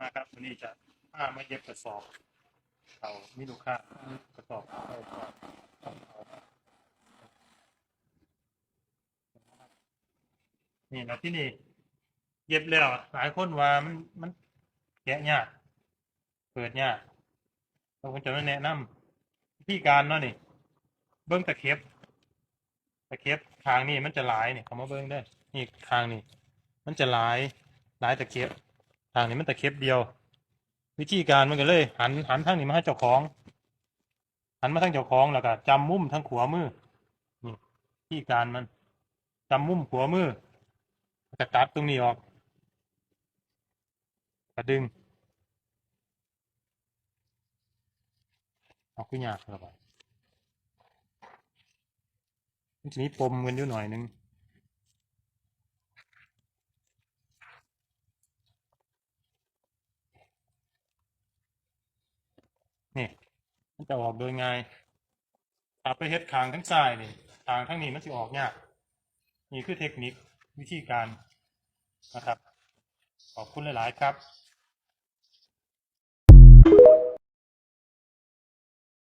มาครับวันนี้จะพามาเย็บกระสอบเขามีลูกค้ากระสอบเอาเอาเอานี่นะที่นี่ เย็บแล้วหลายคนว่ามันมันแกะยากเปิดยากเราควรจะมาแนะนำวิธีการเนาะนี่ เบิ้งตะเข็บตะเข็บทางนี่มันจะหลายเนี่ยเขามาเบิ้งได้นี่ทางนี่มันจะหลายหลายตะเข็บ ทางนี้มันตะเข็บเดียว วิธีการมันก็เลย หันหันทางนี้มาให้เจ้าของ หันมาทางเจ้าของแล้วก็จำมุมทางขวามือนี่วิธีการมันจำมุมขวามือจะตัดตรงนี้ออกกระดึงเอาขึ้นยากครับมันจะมีปมกันอยู่หน่อยนึง นี่ มันจะออกโดยไงถ้าไปเฮ็ดคางทั้งซ้ายนี่คางทั้งนี้มันจะออกยากนี่คือเทคนิควิธีการนะครับ ขอบคุณหลาย ๆ ครับ